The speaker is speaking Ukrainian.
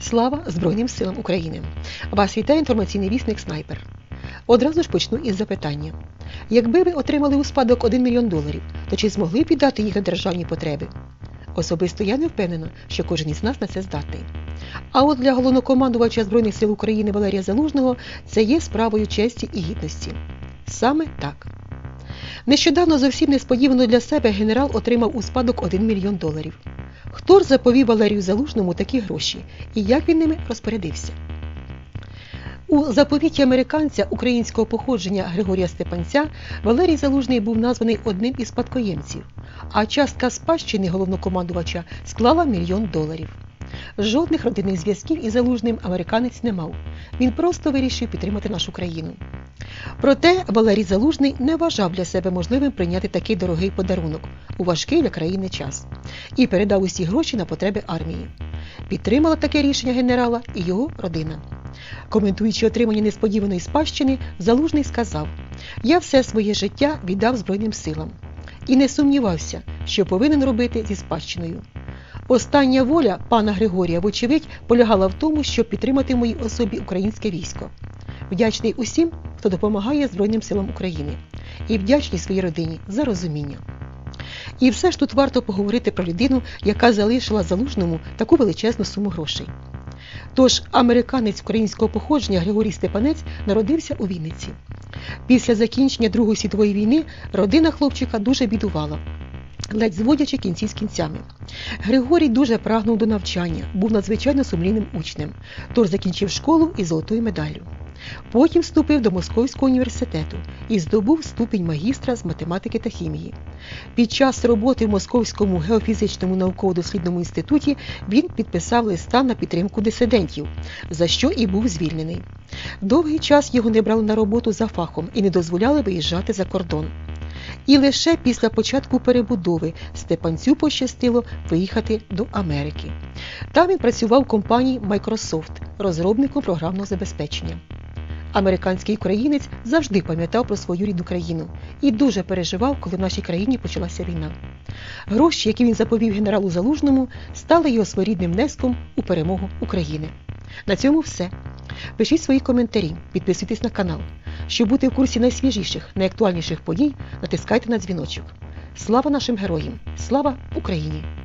Слава Збройним силам України! Вас вітає інформаційний вісник Снайпер. Одразу ж почну із запитання. Якби ви отримали у спадок 1 мільйон доларів, то чи змогли б віддати їх на державні потреби? Особисто я не впевнена, що кожен із нас на це здатний. А от для головнокомандувача Збройних сил України Валерія Залужного це є справою честі і гідності. Саме так. Нещодавно зовсім несподівано для себе генерал отримав у спадок 1 мільйон доларів. Хто ж заповів Валерію Залужному такі гроші і як він ними розпорядився? У заповіті американця українського походження Григорія Степанця Валерій Залужний був названий одним із спадкоємців, а частка спадщини головнокомандувача склала мільйон доларів. Жодних родинних зв'язків із Залужним американець не мав. Він просто вирішив підтримати нашу країну. Проте Валерій Залужний не вважав для себе можливим прийняти такий дорогий подарунок у важкий для країни час і передав усі гроші на потреби армії. Підтримала таке рішення генерала і його родина. Коментуючи отримання несподіваної спадщини, Залужний сказав: Я все своє життя віддав Збройним силам і не сумнівався, що повинен робити зі спадщиною. Остання воля пана Григорія, вочевидь, полягала в тому, щоб підтримати в моїй особі українське військо. Вдячний усім, хто допомагає Збройним силам України, і вдячний своїй родині за розуміння. І все ж тут варто поговорити про людину, яка залишила залужному таку величезну суму грошей. Тож американець українського походження Григорій Степанець народився у Вінниці. Після закінчення Другої світової війни родина хлопчика дуже бідувала, ледь зводячи кінці з кінцями. Григорій дуже прагнув до навчання, був надзвичайно сумлінним учнем, тож закінчив школу із золотою медаллю. Потім вступив до Московського університету і здобув ступінь магістра з математики та хімії. Під час роботи в Московському геофізичному науково-дослідному інституті він підписав листа на підтримку дисидентів, за що і був звільнений. Довгий час його не брали на роботу за фахом і не дозволяли виїжджати за кордон. І лише після початку перебудови Степанцю пощастило виїхати до Америки. Там він працював в компанії Microsoft, розробником програмного забезпечення. Американський українець завжди пам'ятав про свою рідну країну і дуже переживав, коли в нашій країні почалася війна. Гроші, які він заповів генералу Залужному, стали його своєрідним внеском у перемогу України. На цьому все. Пишіть свої коментарі, підписуйтесь на канал. Щоб бути в курсі найсвіжіших, найактуальніших подій, натискайте на дзвіночок. Слава нашим героям! Слава Україні!